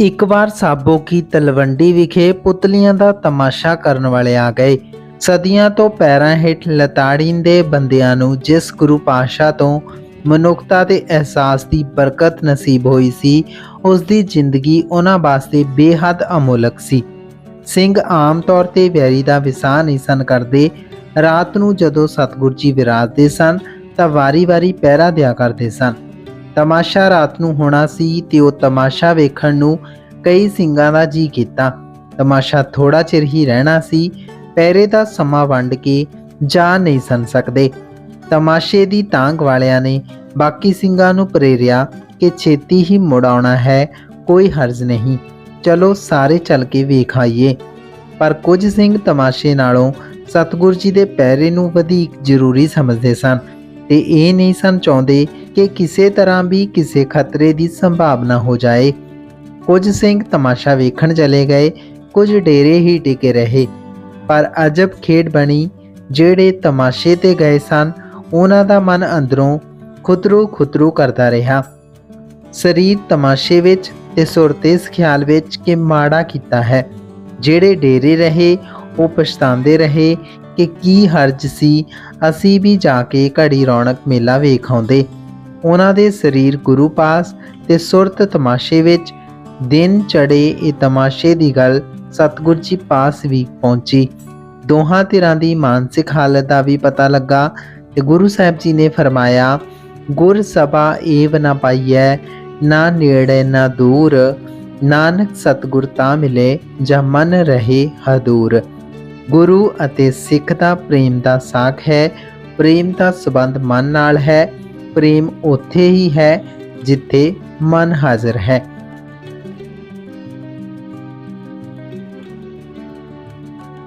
ਇੱਕ ਵਾਰ ਸਾਬੋ ਕੀ ਤਲਵੰਡੀ ਵਿਖੇ ਪੁਤਲੀਆਂ ਦਾ ਤਮਾਸ਼ਾ ਕਰਨ ਵਾਲੇ ਆ ਗਏ। ਸਦੀਆਂ ਤੋਂ ਪੈਰਾਂ ਹੇਠ ਲਤਾੜੀਂਦੇ ਬੰਦਿਆਂ ਨੂੰ ਜਿਸ ਗੁਰੂ ਪਾਤਸ਼ਾਹ ਤੋਂ ਮਨੁੱਖਤਾ ਦੇ ਅਹਿਸਾਸ ਦੀ ਬਰਕਤ ਨਸੀਬ ਹੋਈ ਸੀ ਉਸ ਦੀ ਜ਼ਿੰਦਗੀ ਉਹਨਾਂ ਵਾਸਤੇ ਬੇਹੱਦ ਅਮੋਲਕ ਸੀ। ਸਿੰਘ ਆਮ ਤੌਰ ਤੇ ਵੈਰੀ ਦਾ ਵਿਸਾਹ ਨਹੀਂ ਸਨ ਕਰਦੇ। ਰਾਤ ਨੂੰ ਜਦੋਂ ਸਤਿਗੁਰ ਜੀ ਵਿਰਾਜਦੇ ਸਨ, ਤਾਂ ਵਾਰੀ-ਵਾਰੀ ਪਹਿਰਾ ਦਿਆ ਕਰਦੇ ਸਨ। ਤਮਾਸ਼ਾ ਰਾਤ ਨੂੰ ਹੋਣਾ ਸੀ ਤੇ ਉਹ ਤਮਾਸ਼ਾ ਵੇਖਣ ਨੂੰ ਕਈ ਸਿੰਘਾਂ ਦਾ ਜੀ ਕੀਤਾ। ਤਮਾਸ਼ਾ ਥੋੜਾ ਚਿਰ ਹੀ ਰਹਿਣਾ ਸੀ, ਪਹਿਰੇ ਦਾ ਸਮਾਂ ਵੰਡ ਕੇ ਜਾ ਨਹੀਂ ਸਨ ਸਕਦੇ। ਤਮਾਸ਼ੇ ਦੀ ਤਾਂਗ ਵਾਲਿਆਂ ਨੇ ਬਾਕੀ ਸਿੰਘਾਂ ਨੂੰ ਪ੍ਰੇਰਿਆ ਕਿ ਛੇਤੀ ਹੀ ਮੁੜ ਆਉਣਾ ਹੈ, ਕੋਈ ਹਰਜ ਨਹੀਂ। ਚਲੋ ਸਾਰੇ ਚੱਲ ਕੇ ਵੇਖ ਆਈਏ। ਪਰ ਕੁਝ ਸਿੰਘ ਤਮਾਸ਼ੇ ਨਾਲੋਂ ਸਤਿਗੁਰ ਜੀ ਦੇ ਪਹਿਰੇ ਨੂੰ ਵਧੇਕ ਜ਼ਰੂਰੀ ਸਮਝਦੇ ਸਨ। ਤੇ ਇਹ ਨਹੀਂ ਸਨ ਚਾਹੁੰਦੇ ਕਿ ਕਿਸੇ ਤਰ੍ਹਾਂ ਵੀ ਕਿਸੇ ਖਤਰੇ ਦੀ ਸੰਭਾਵਨਾ ਹੋ ਜਾਏ। ਕੁਝ ਸਿੰਘ ਤਮਾਸ਼ਾ ਵੇਖਣ ਚਲੇ ਗਏ, ਕੁਝ ਡੇਰੇ ਹੀ ਟਿਕੇ ਰਹੇ। ਪਰ ਅਜਬ ਖੇਡ ਬਣੀ, ਜਿਹੜੇ ਤਮਾਸ਼ੇ ਤੇ ਗਏ ਸਨ, ਉਹਨਾਂ ਦਾ ਮਨ ਅੰਦਰੋਂ ਖੁਤਰੂ ਖੁਤਰੂ ਕਰਦਾ ਰਿਹਾ। ਸਰੀਰ ਤਮਾਸ਼ੇ ਵਿੱਚ ਤੇ ਸੁਰਤ ਇਸ ਖਿਆਲ ਵਿੱਚ ਕਿ ਮਾੜਾ ਕੀਤਾ ਹੈ। ਜਿਹੜੇ ਡੇਰੇ ਰਹੇ, ਉਹ ਪਛਤਾਉਂਦੇ ਰਹੇ ਕਿ ਕੀ ਹਰਜ ਸੀ, ਅਸੀਂ ਵੀ ਜਾ ਕੇ ਘੜੀ ਰੌਣਕ ਮੇਲਾ ਵੇਖ ਆਉਂਦੇ। ਉਹਨਾਂ ਦੇ ਸਰੀਰ ਗੁਰੂ ਪਾਸ ਤੇ ਸੁਰਤ ਤਮਾਸ਼ੇ ਵਿੱਚ। ਦਿਨ ਚੜੇ ਇਹ ਤਮਾਸ਼ੇ ਦੀ ਗੱਲ ਸਤਿਗੁਰ ਜੀ ਪਾਸ ਵੀ ਪਹੁੰਚੀ। ਦੋਹਾਂ ਧਿਰਾਂ ਦੀ ਮਾਨਸਿਕ ਹਾਲਤ ਦਾ ਵੀ ਪਤਾ ਲੱਗਾ ਤੇ ਗੁਰੂ ਸਾਹਿਬ ਜੀ ਨੇ ਫਰਮਾਇਆ, ਗੁਰ ਸਭਾ ਏਵ ਨਾ ਪਾਈਐ, ਨਾ ਨੇੜੇ ਨਾ ਦੂਰ। ਨਾਨਕ ਸਤਿਗੁਰ ਤਾਂ ਮਿਲੇ ਜਾਂ ਮਨ ਰਹੇ ਹਦੂਰ। ਗੁਰੂ ਅਤੇ ਸਿੱਖ ਦਾ ਪ੍ਰੇਮ ਦਾ ਸਾਖ ਹੈ। ਪ੍ਰੇਮ ਦਾ ਸਬੰਧ ਮਨ ਨਾਲ ਹੈ। ਪ੍ਰੇਮ ਉੱਥੇ ਹੀ ਹੈ ਜਿੱਥੇ ਮਨ ਹਾਜ਼ਰ ਹੈ।